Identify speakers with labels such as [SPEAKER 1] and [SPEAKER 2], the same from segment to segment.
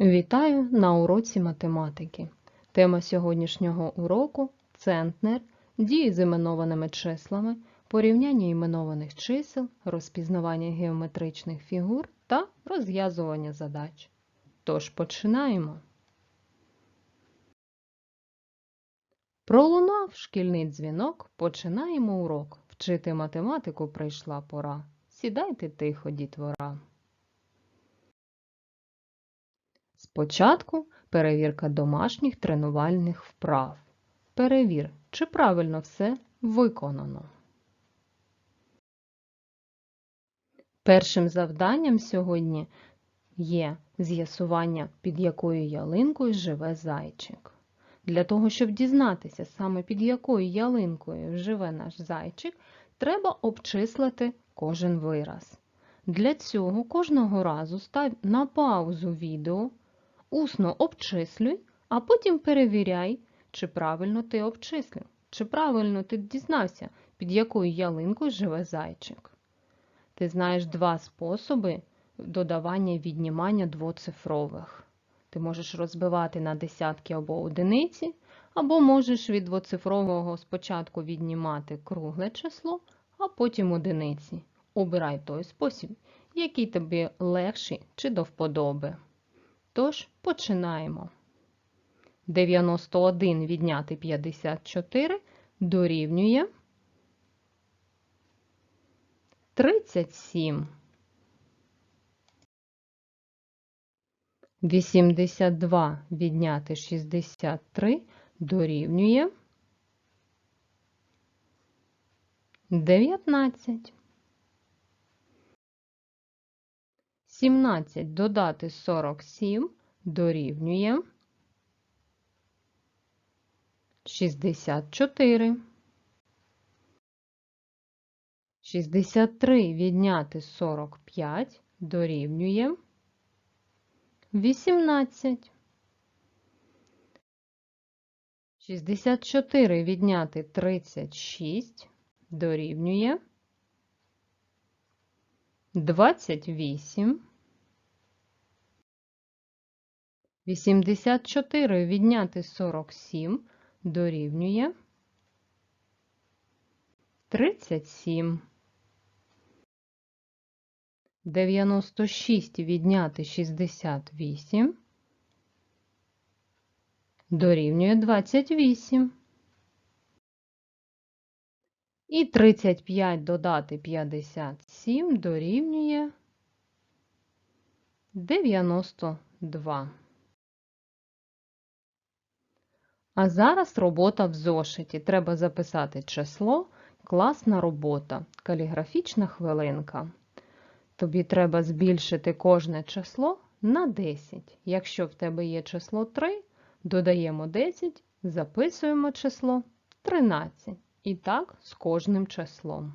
[SPEAKER 1] Вітаю на уроці математики. Тема сьогоднішнього уроку центнер, дії з іменованими числами, порівняння іменованих чисел, розпізнавання геометричних фігур та розв'язування задач. Тож починаємо. Пролунав шкільний дзвінок, починаємо урок. Вчити математику прийшла пора. Сідайте тихо, дітвора. Спочатку перевірка домашніх тренувальних вправ. Перевір, чи правильно все виконано. Першим завданням сьогодні є з'ясування, під якою ялинкою живе зайчик. Для того, щоб дізнатися, саме під якою ялинкою живе наш зайчик, треба обчислити кожен вираз. Для цього кожного разу став на паузу відео, усно обчислюй, а потім перевіряй, чи правильно ти обчислив, чи правильно ти дізнався, під якою ялинкою живе зайчик. Ти знаєш два способи додавання і віднімання двоцифрових. Ти можеш розбивати на десятки або одиниці, або можеш від двоцифрового спочатку віднімати кругле число, а потім одиниці. Обирай той спосіб, який тобі легший чи до вподоби. Тож, починаємо. 91 відняти 54 дорівнює 37. 82 відняти 63 дорівнює 19. 17 додати 47 дорівнює 64. 63 відняти 45 дорівнює 18. 64 відняти 36 дорівнює 28. 84 відняти 47 дорівнює 37. 96 відняти 68 дорівнює 28. І 35 додати 57 дорівнює 92. А зараз робота в зошиті. Треба записати число, класна робота, каліграфічна хвилинка. Тобі треба збільшити кожне число на 10. Якщо в тебе є число 3, додаємо 10, записуємо число 13. І так з кожним числом.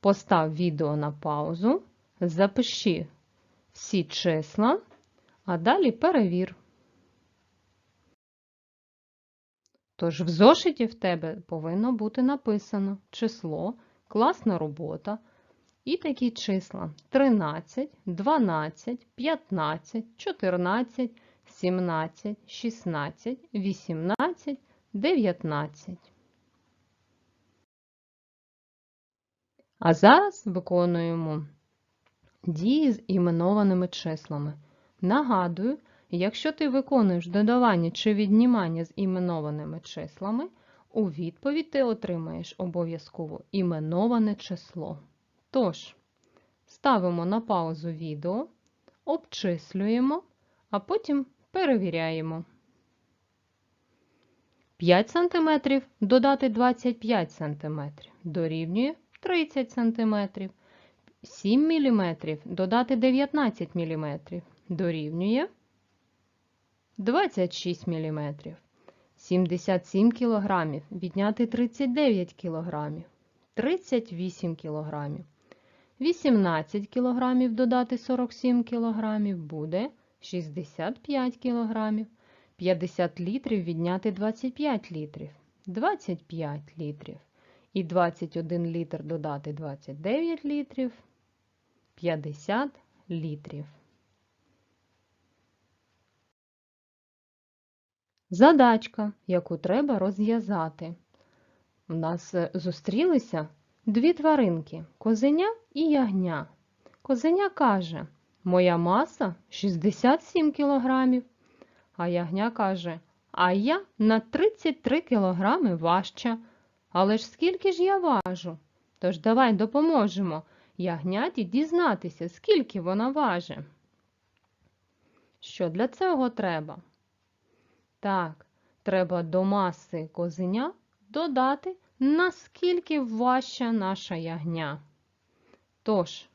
[SPEAKER 1] Постав відео на паузу, запиши всі числа, а далі перевір. Тож в зошиті в тебе повинно бути написано число, класна робота і такі числа 13, 12, 15, 14, 17, 16, 18, 19. А зараз виконуємо дії з іменованими числами. Нагадую, якщо ти виконуєш додавання чи віднімання з іменованими числами, у відповідь ти отримаєш обов'язково іменоване число. Тож, ставимо на паузу відео, обчислюємо, а потім перевіряємо. 5 см додати 25 см дорівнює 30 см. 7 мм додати 19 мм дорівнює 26 мм. 77 кг відняти 39 кг. 38 кг. 18 кг додати 47 кг буде 65 кг. 50 літрів відняти 25 літрів. 25 літрів. І 21 літр додати 29 літрів. 50 літрів. Задачка, яку треба розв'язати. У нас е, зустрілися дві тваринки козеня і ягня. Козеня каже, моя маса 67 кілограмів. А ягня каже, а я на 33 кілограми важча. Але ж скільки ж я важу? Тож давай допоможемо ягняті дізнатися, скільки вона важить. Що для цього треба? Так, треба до маси козеня додати, наскільки важча наша ягня. Тож,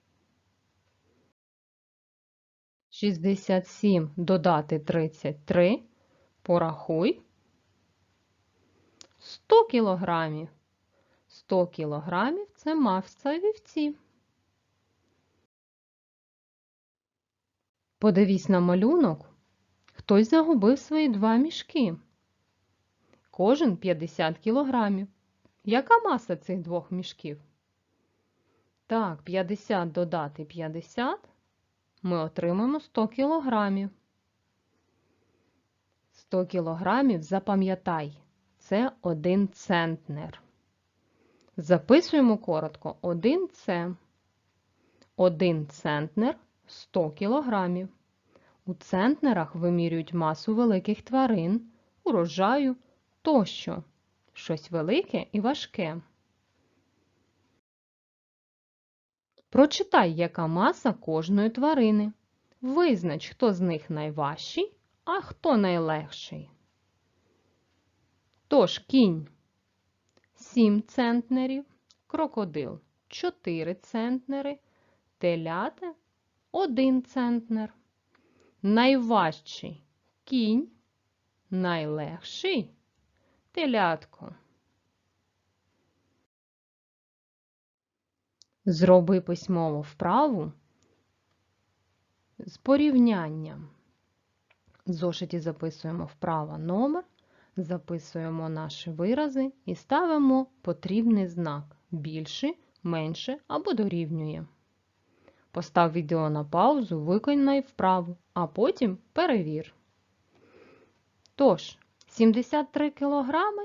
[SPEAKER 1] 67 додати 33, порахуй. 100 кілограмів. 100 кілограмів – це маса вівці. Подивись на малюнок. Хтось загубив свої два мішки. Кожен 50 кілограмів. Яка маса цих двох мішків? Так, 50 додати 50. Ми отримаємо 100 кілограмів. 100 кілограмів запам'ятай. Це 1 центнер. Записуємо коротко 1 це 1 центнер 100 кілограмів. У центнерах вимірюють масу великих тварин, урожаю тощо. Щось велике і важке. Прочитай, яка маса кожної тварини. Визнач, хто з них найважчий, а хто найлегший. Тож кінь 7 центнерів, крокодил 4 центнери, телята 1 центнер. Найважчий кінь, найлегший телятко. Зроби письмову вправу з порівнянням. В зошиті записуємо вправа номер, записуємо наші вирази і ставимо потрібний знак більше, менше або дорівнює. Постав відео на паузу, виконай вправу, а потім перевір. Тож, 73 кілограми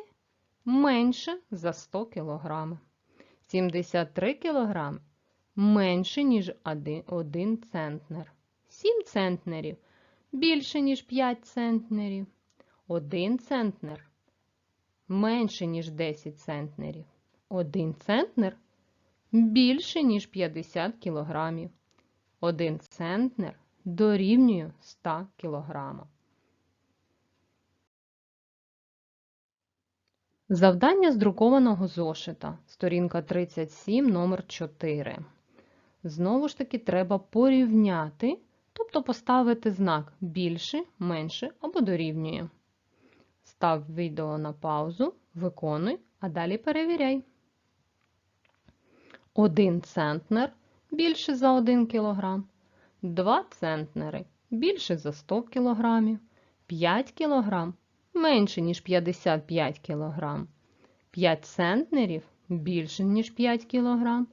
[SPEAKER 1] менше за 100 кілограми. 73 кілограми менше, ніж 1 центнер. 7 центнерів більше, ніж 5 центнерів. 1 центнер менше, ніж 10 центнерів. 1 центнер більше, ніж 50 кілограмів. 1 центнер дорівнює 100 кілограма. Завдання з друкованого зошита, сторінка 37, номер 4. Знову ж таки, треба порівняти, тобто поставити знак більше, менше або дорівнює. Став відео на паузу, виконуй, а далі перевіряй. 1 центнер більше за 1 кг, 2 центнери більше за 100 кг, 5 кг менше, ніж 55 кг, 5 центнерів більше, ніж 5 кг,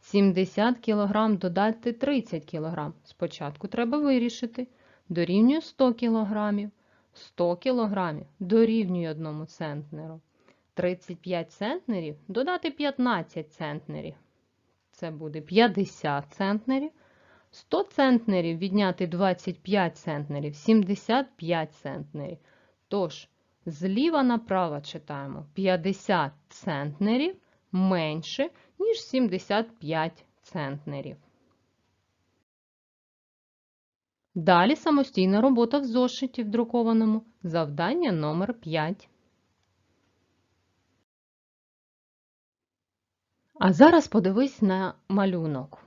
[SPEAKER 1] 70 кг додати 30 кг. Спочатку треба вирішити. Дорівнює 100 кг. 100 кг дорівнює 1 центнеру. 35 центнерів додати 15 центнерів. Це буде 50 центнерів. 100 центнерів відняти 25 центнерів, 75 центнерів. Тож, зліва направо читаємо 50 центнерів менше, ніж 75 центнерів. Далі самостійна робота в зошиті в друкованому. Завдання номер 5. А зараз подивись на малюнок.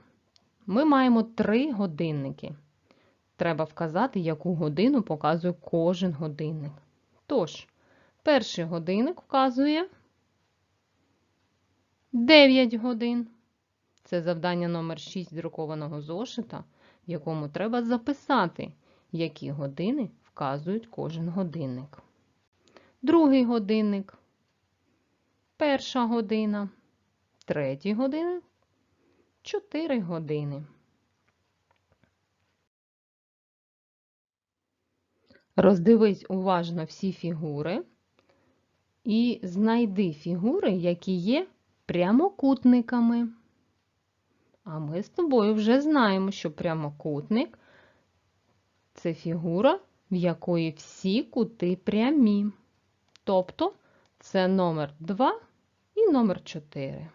[SPEAKER 1] Ми маємо три годинники. Треба вказати, яку годину показує кожен годинник. Тож, перший годинник вказує 9 годин. Це завдання номер 6 друкованого зошита, в якому треба записати, які години вказують кожен годинник. Другий годинник, перша година, Третій години 4 години. Роздивись уважно всі фігури і знайди фігури, які є прямокутниками. А ми з тобою вже знаємо, що прямокутник це фігура, в якої всі кути прямі. Тобто це номер 2 і номер 4.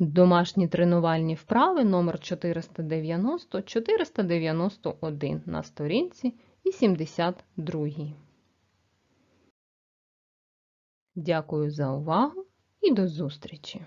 [SPEAKER 1] Домашні тренувальні вправи номер 490-491 на сторінці 72. Дякую за увагу і до зустрічі!